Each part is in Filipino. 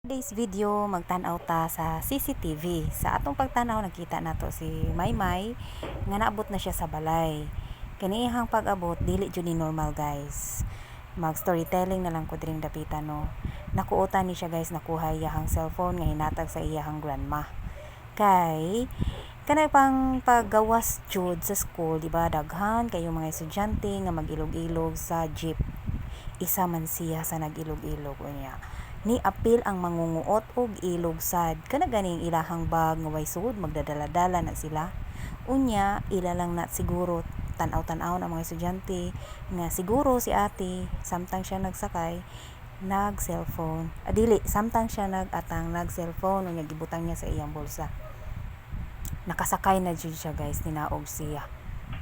Today's video magtanaw ta sa CCTV. Sa atong pagtanaw nakita nato si Maymay nga naabot na siya sa balay. Kanihang pag-abot dili jud ni normal guys. Mag storytelling na lang ko dring dapitan no. Nakuutan ni siya guys nakuha iyahang cellphone nga hinatag sa iyahang grandma. Kay kanay pang paggawas jud sa school, di ba? Daghan kayo mga estudyante nga magilog-ilog sa jeep. Isa man siya sa nagilog-ilog unya ni apil ang mangunguot og ilog sad. Kana ganing ilahang bag nga way sud magdadala-dala na sila. Unya ila lang na siguro tan-aw tan-aw ang mga estudyante nga siguro si ate samtang siya nagsakay nag cellphone adili samtang siya nagatang nag cellphone unya gibutang niya sa iyang bulsa. Nakasakay na jud siya guys ninaog siya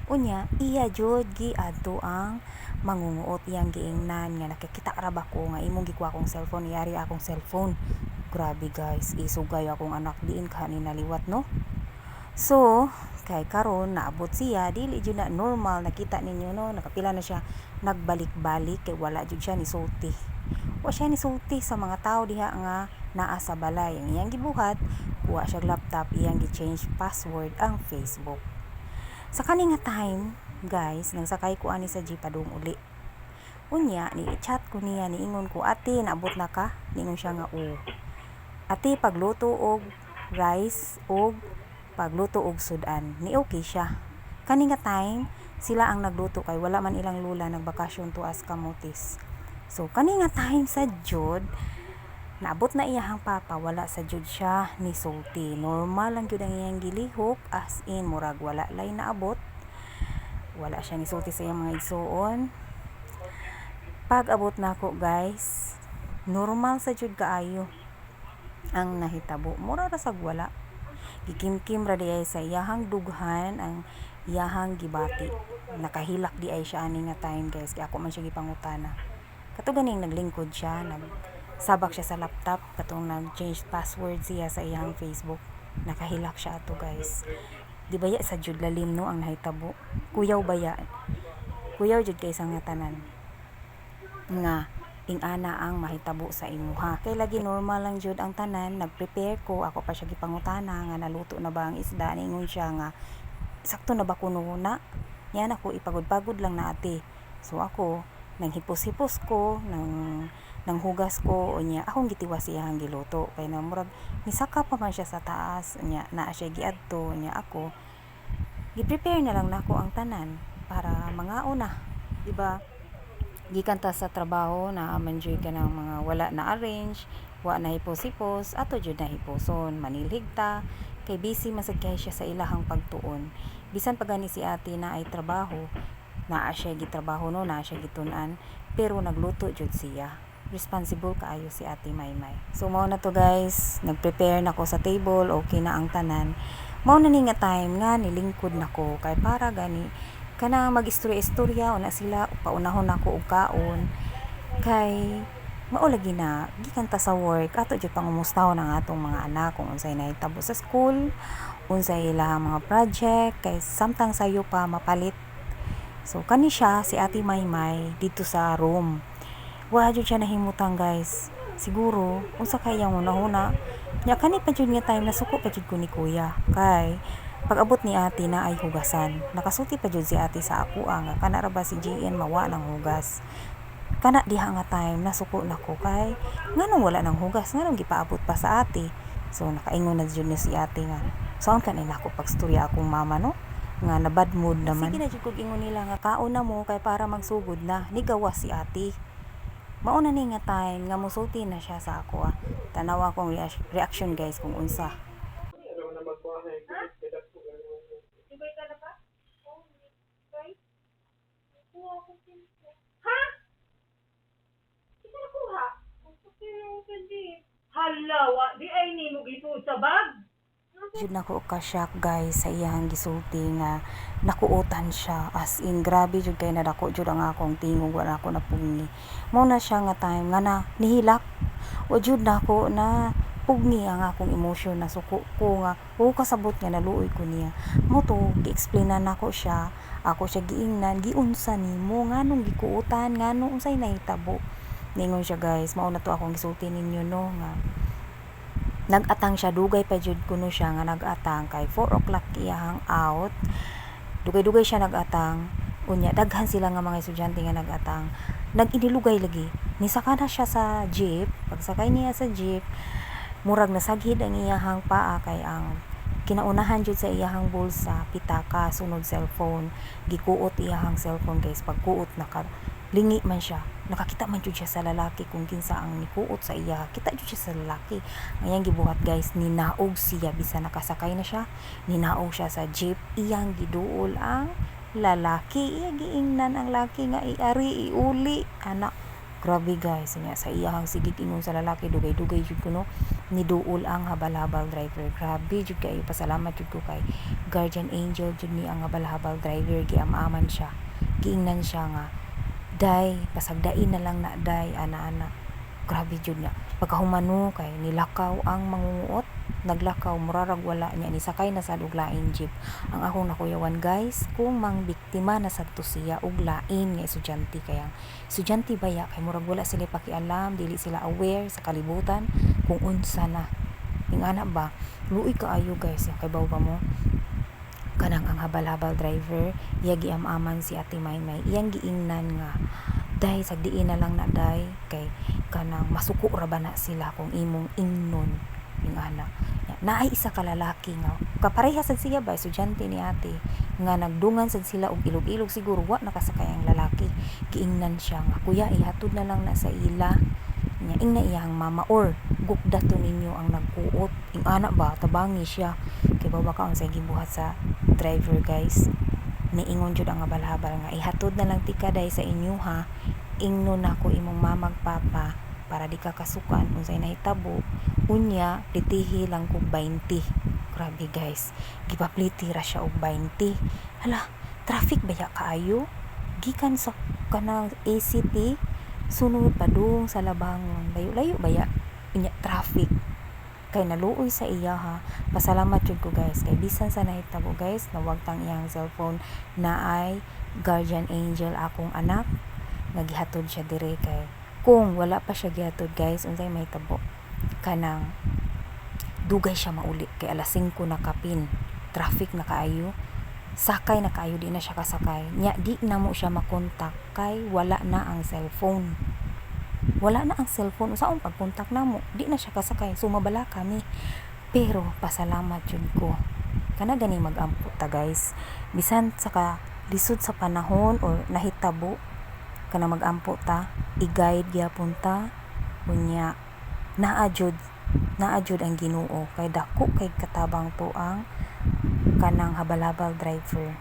unya iya jud giadto ang mangunguot iyang giingnan nga nakikita ra ba ko nga imong gikuha akong cellphone yari akong cellphone. Grabe guys isugay akong anak diin ka ni naliwat no? So kay karon naabot siya dili jud na normal nakita ninyo no? Nakapila na siya nagbalik-balik kay wala jud siya ni sulti wa siya ni sulti sa mga tao diha nga naa sa balay. Ang iyang gibuhat wa siya laptop iyang gi-change password ang Facebook sa kani nga time guys nagsakay ko ani sa jeep padung uli. Unya ni chat ko niya niingon ko ate naabot na ka? Niingon siya nga o ate pagluto og rice og pagluto og sudan. Ni okay siya. Kani nga time sila ang nagluto kay wala man ilang lula nagbakasyon to as kamutis so kani nga time sa jud naabot na iyahang papa wala sa jud siya ni sulti. Normal lang jud ang iyang gilihok as in murag wala lay naabot. Wala siya nisulti sa iyang mga igsuon. Pag abot na ako guys normal sa jud kaayo ang nahitabo. Mura ra sag wala. Gikimkim ra di sa iyahang dughan ang iyahang gibati. Nakahilak di siya ani nga time guys kaya ako man siya gipangutana. Kato ganing naglingkod siya nag sabak siya sa laptop katong nag change password siya sa iyang Facebook. Nakahilak siya ato guys. Di baya sa jud lalim no ang nahitabo? Kuyaw baya kuyaw jud kay sa nga tanan. Nga ing-ana ang mahitabo sa imuha kay lagi normal lang jud ang tanan nagprepare ko ako pa siya gipangutana nga naluto na ba ang isda ningon siya nga sakto na ba kuno na? Yan ako ipagod-pagod lang na ate. So ako nang hipos-hipos ko nang nang hugas ko unya akong gitiwas siya ang giluto. Kay na murag misaka pa man siya sa taas unya naa siya giadto unya ako gi-prepare na lang nako ang tanan para mga una di ba gikan sa trabaho na manjoy ka ng mga wala na arrange wa na hipos-hipos ato jud na hiposon manilhig ta kay busy masad kay siya sa ilahang pagtuon. Bisan pa gani si ate na ay trabaho naa siya gitrabaho no naa siya gitun-an pero nagluto jud siya. Responsible kaayo si ate Maymay. So mao na to guys. Nagprepare na ko sa table okay na ang tanan. Mao na ni nga time nga nilingkod nako kay para gani kana magistorya-istorya una sila paunahon nako og kaon. Kay mao lagi na gikan ta sa work. Ato jud pangumustahon ang atong mga anak kung unsay nahitabo sa school unsay ila mga project kay samtang sayo pa mapalit so kani siya si Ate Maymay dito sa room. Wa jud siya nahimutang guys. Siguro unsa kay yang una-una. Nya kani pa jud nga time nasuko pa jud ko ni kuya. Kay pag abot ni ate na ay hugasan. Nakasuti pa jud si ate sa ako nga kana ra ba si JN mawa ng hugas. Kana diha nga time nasuko nako kay nganong wala nang hugas? Nganong gipaabot pa sa ate? So nakaingon na jud ni si ate nga saan ka nila ako pagstorya akong mama no nga na bad mood naman sige na jud kog ingon nila nga kaon na mo kay para magsugod na ni gawas si ate mauna ni nga time nga musulti na siya sa ako ah. tanawa akong rea- reaction guys kung unsa na. Ha? Na. Hala, wa, di ay ni mo gisud sa bag. Jud nako ka shock guys sa iyang gisulti nga nakuutan siya. As in grabe jud kay nadako jud ang akong tingog wala ako napugni. Mo na siya nga time nga na nihilak. Wa jud nako na pugni ang akong emotion na suko ko nga o kasabot nga naluoy ko niya. Mo to gi-explainan nako siya. Ako siya giingnan giunsa nimo nganong gikuutan nganong unsay nahitabo. Ningon siya guys mao na to akong gisulti ninyo no nga nagatang siya dugay pa jud kuno siya nga nagatang kay 4 o'clock iyahang out. Dugay-dugay siya nagatang. Unya daghan sila nga mga estudyante nga nagatang. Nag-inilugay lagi. Nisaka na siya sa jeep. Pagsakay niya sa jeep murag nasaghid ang iyahang paa kay ang kinaunahan jud sa iyahang bulsa pitaka sunod cellphone. Gikuot iyahang cellphone guys. Pagkuot naka lingi man siya. Nakakita man jud siya sa lalaki kung kinsa ang nikuot sa iya. Kita jud siya sa lalaki. Ngayon gibuhat guys ninaog siya. Bisan nakasakay na siya ninaog siya sa jeep. Iyang giduol ang lalaki. Iya giingnan ang laki nga iari iuli. Anak grabe guys nya sa iyahang sigig ingon sa lalaki dugay-dugay jud kuno. Niduol ang habal-habal driver. Grabe jud kayo pasalamat jud ko kay guardian angel jud ni ang habal-habal driver. Giamaman siya. Giingnan siya nga day pasagdain na lang na day ana-ana. Grabe jud niya pagkahumano kay nilakaw ang mangunguot. Naglakaw murarag wala niya. Ni sakay na sa uglain jeep. Ang akong nakuyawan guys kung mang biktima na sadto siya og lain nga estudyante kaya estudyante baya kay murag wala sila pakialam dili sila aware sa kalibutan kung unsa na. Ing ana ba luoy kaayo guys kay baw ba mo kanang ang habal-habal driver iya giamaman si Ate Maymay iyang giingnan nga day sagdiin na lang na day. Kay kanang masuko ra ba na sila kung imong ingnon ing ana? Naay isa ka lalaki nga kapareha sad siya ba estudyante ni ate nga nagdungan sad sila og ilog-ilog siguro wa nakasakay ang lalaki. Giingnan siya nga kuya ihatod na lang na sa ila nya ing na iyang mama or gukda to ninyo ang nagkuot ing ana ba tabangi siya. Kay bawa ka unsay gibuhat sa driver guys. Niingon jud ang habal-habal nga ihatod na lang tika day sa inyo ha? Ingno na ko imong mamag papa para di ka kasukan unsay nahitabo. Unya plitihi lang kog 20 grabe guys. Gipapliti ra siya og 20 hala traffic baya kaayo? Gikan sa kanang ACT sunod pa dong sa labangon layo-layo baya unya traffic. Kay naluoy sa iya ha? Pasalamat jud ko guys. Kay bisan sa nahitabo guys na wag tang iyang cellphone na ay guardian angel akong anak. Nagihatod siya dire kay kung wala pa siya gihatod guys unsay may tabo kanang dugay siya mauli. Kay alas 5 na kapin. Traffic na kaayo sakay na kaayo di na siya kasakay. Nya di na mo siya makontak kay wala na ang cellphone. Wala na ang cellphone. Usaon pagkontak na mo? Di na siya kasakay. Sumabala kami. Pero pasalamat jud ko. Kana gani mag-ampo ta guys. Bisan sa ka lisod sa panahon or nahitabo kana mag-ampo ta i-guide gyapon ta. Unya naa jud naa jud ang Ginoo. Kay dako kay katabang to ang kanang habal-habal driver.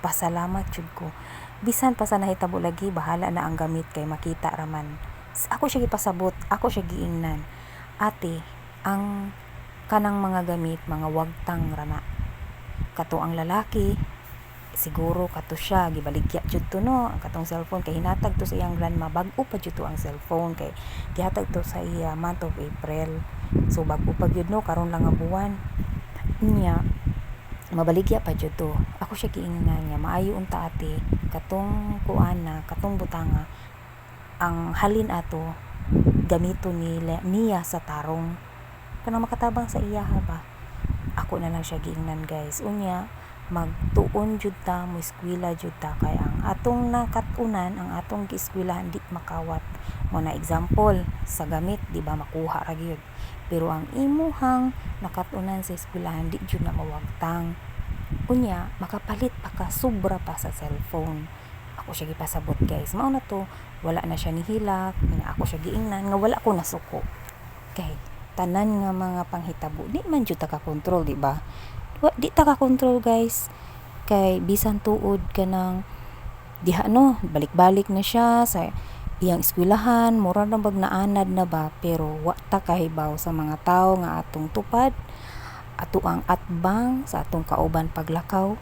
Pasalamat jud ko. Bisan pa sa nahitabo lagi bahala na ang gamit kay makita raman. Ako siya gipasabot ako siya giingnan. Ate ang kanang mga gamit mga wagtang rana. Kato ang lalaki siguro kato siya gibaligya jud to no? Ang katong cellphone kay hinatag to sa iyang grandma bag-o pa jud to ang cellphone kay gihatag to sa iya month of April. So bag-o pa jud no? Karon lang nga buwan. Niya mabaligya pa jud to. Ako siya giingnan nga maayo unta ate. Katong kuana katong butanga. Ang halin ato gamito nila niya sa tarong. Kanang makatabang sa iya ha ba? Ako na lang siya giingnan guys. Unya magtuon jud ta mo eskwela jud ta. Kay atong nakatunan ang atong gieskwilahan di makawat. Mo na example sa gamit di ba makuha ra gyud. Pero ang imuhang nakatunan sa eskwelahan di jud na mawagtang. Unya makapalit pa ka sobra pa sa cellphone. Ako siya gipasabot guys. Mao na to wala na siya nihilak nga ako siya giingnan nga wala ko nasuko. Kay tanan nga mga panghitabo di man jud ta ka control di ba? Di ta ka control guys. Kay bisan tuod ka ng diha no balik-balik na siya sa iyang eskwelahan. Mura na bag naanad na ba pero wa ta kahibaw sa mga tao nga atong tupad ato ang atbang sa atong kauban paglakaw.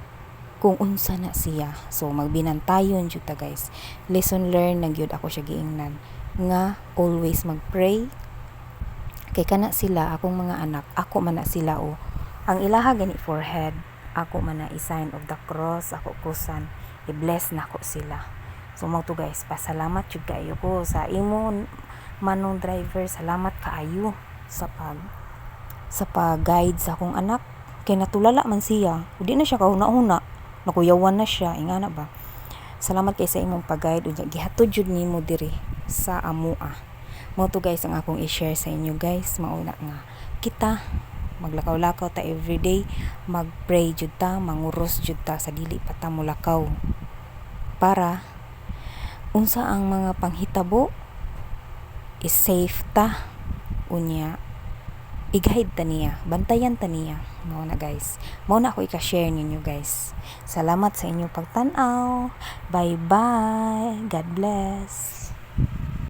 Kung unsa na siya. So magbinantayon jud ta guys. Lesson learned na gyud ako siya giingnan. Nga always magpray. Kay kana sila akong mga anak ako man na sila o ang ilaha gani forehead ako man na i-sign of the cross ako krusan i-bless na ko sila. So mo to guys pasalamat jud kaayo ko sa imo manong driver. Salamat kaayo sa pag sa pag-guide sa akong anak. Kay natulala man siya di na siya kahuna-huna. Nakuyawan na siya ingana ba? Salamat kay sa imong pag-guide. Unya gihatod jud nimo diri sa amua. Mo to guys ang akong i-share sa inyo guys. Mauna nga kita maglakaw-lakaw ta everyday mag-pray jud ta manguros jud ta sa dili pa ta mulakaw. Para unsa ang mga panghitabo? Is safe ta. Unya i-guide ta niya bantayan ta niya. Mao na guys. Mao na ako i-share ninyo guys. Salamat sa inyong pagtan-aw. Bye bye god bless